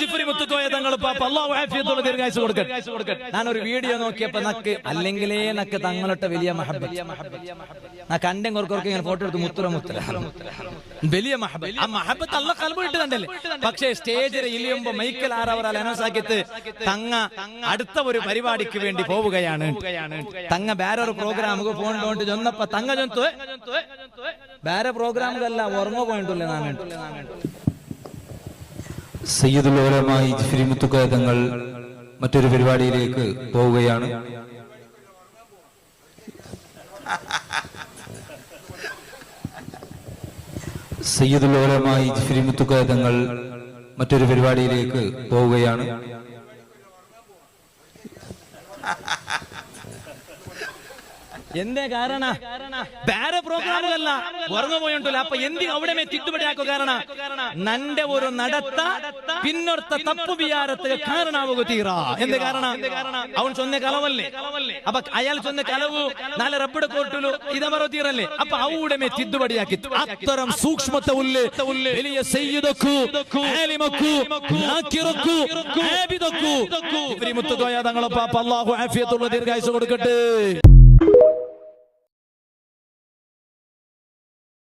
ജിഫ്രി മുത്തുക്കോയ തങ്ങൾ പാപ്പ അള്ളാഹു ദീർഘായുസ് കൊടുക്കട്ടെ ഞാനൊരു വീഡിയോ നോക്കിയപ്പോ നക്ക് അല്ലെങ്കിലേ നക്ക് തങ്ങളുടെ വലിയ മഹബത്ത്. ഞാൻ കണ്ടം കുറക്കൊക്കെ ഇങ്ങനെ ഫോട്ടോ എടുത്ത് മുത്തുറ മുത്തുറ വലിയ മഹബത്ത്. ആ മഹബത്ത് അല്ല കൽബിട്ട് കണ്ടല്ലേ പക്ഷേ സ്റ്റേജിൽ ഇലിയുമ്പോ മൈക്കൽ ആറവർ അനൗൺസ് ആക്കിയിട്ട് തങ്ങ അടുത്ത ഒരു പരിപാടിക്ക് വേണ്ടി പോവുകയാണ്. തങ്ങ വേറൊരു പ്രോഗ്രാമുക്ക് ഫോൺ കൊണ്ട് ചെന്നപ്പോ തങ്ങ ചെന്തു വേറെ പ്രോഗ്രാമുകല്ല ഓർമ്മ പോയിട്ടില്ല ഞാൻ സയ്യിദുൽ ഉലമായി ജിഫ്രി മുത്തുക്കോയ തങ്ങൾ മറ്റൊരു പരിപാടിയിലേക്ക് പോവുകയാണ്. സയ്യിദുൽ ഉലമായി ജിഫ്രി മുത്തുക്കോയ തങ്ങൾ മറ്റൊരു പരിപാടിയിലേക്ക് പോവുകയാണ്. എന്തേ കാരണ? വേറെ പ്രോഗ്രാമുകളല്ല. ഉറങ്ങു പോയുണ്ടല്ലോ. അപ്പൊ എന്തി അവിടെ തിട്ടുപടിയാക്കു കാരണ? നന്റെ ഒരു നടത്ത പിന്നൊരുത്ത തപ്പു വിചാരത്തിന് കാരണാവുക തീറ. എന്ത് കാരണ? അവൻ ചൊന്ന കലവല്ലേ? അപ്പൊ അയാൾ ചൊന്ന കലവു നാളെ റബ്ബിടെ കോട്ടിലു ഇതമറോ തീറല്ലേ? അപ്പൊ അവിടെ തിട്ടുപടിയാക്കി. അത്തരം സൂക്ഷ്മത്തെ ഉള്ളു വലിയ സയ്യിദക്കു ആലിമക്കു നാക്കിറക്കു ആബിദക്കു. ഇബ്രി മുത്തുതോയ തങ്ങളെ പാപ്പ അല്ലാഹു ആഫിയത്തുള്ള ദീർഘായുസ് കൊടുക്കട്ടെ.